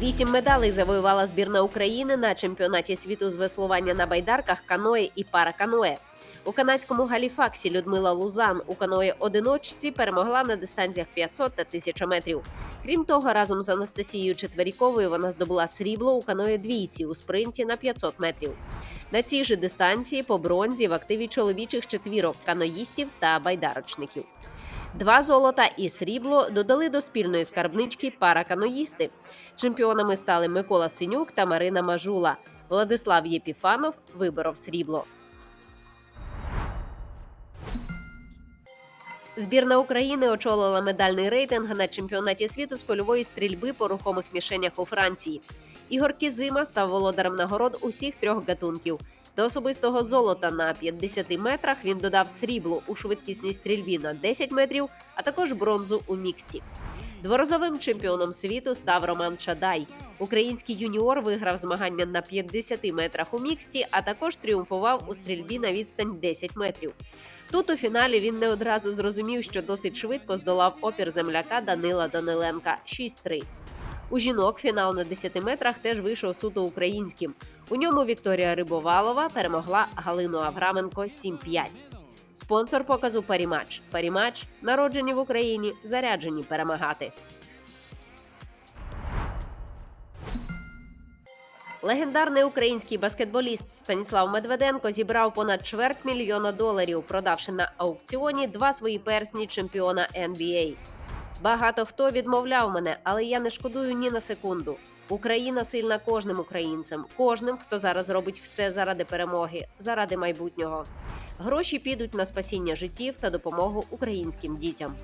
Вісім медалей завоювала збірна України на чемпіонаті світу з веслування на байдарках, каное і параканое. У канадському галіфаксі Людмила Лузан у каное одиночці перемогла на дистанціях 500 та 1000 метрів. Крім того, разом з Анастасією Четверіковою вона здобула срібло у каное двійці у спринті на 500 метрів. На цій же дистанції по бронзі в активі чоловічих четвірок каноїстів та байдарочників. Два золота і срібло додали до спільної скарбнички параканоїсти. Чемпіонами стали Микола Синюк та Марина Мажула. Владислав Єпіфанов виборов срібло. Збірна України очолила медальний рейтинг на чемпіонаті світу з кольової стрільби по рухомих мішенях у Франції. Ігор Кізима став володарем нагород усіх трьох гатунків. До особистого золота на 50 метрах він додав срібло у швидкісній стрільбі на 10 метрів, а також бронзу у міксті. Дворазовим чемпіоном світу став Роман Чадай. Український юніор виграв змагання на 50 метрах у міксті, а також тріумфував у стрільбі на відстань 10 метрів. Тут у фіналі він не одразу зрозумів, що досить швидко здолав опір земляка Данила Даниленка 6-3. У жінок фінал на 10 метрах теж вийшов суто українським. У ньому Вікторія Рибовалова перемогла Галину Авраменко 7-5. Спонсор показу Парімач. Парімач народжені в Україні, заряджені перемагати. Легендарний український баскетболіст Станіслав Медведенко зібрав понад чверть мільйона доларів, продавши на аукціоні два свої персні чемпіона NBA. Багато хто відмовляв мене, але я не шкодую ні на секунду. Україна сильна кожним українцем, кожним, хто зараз робить все заради перемоги, заради майбутнього. Гроші підуть на спасіння життів та допомогу українським дітям.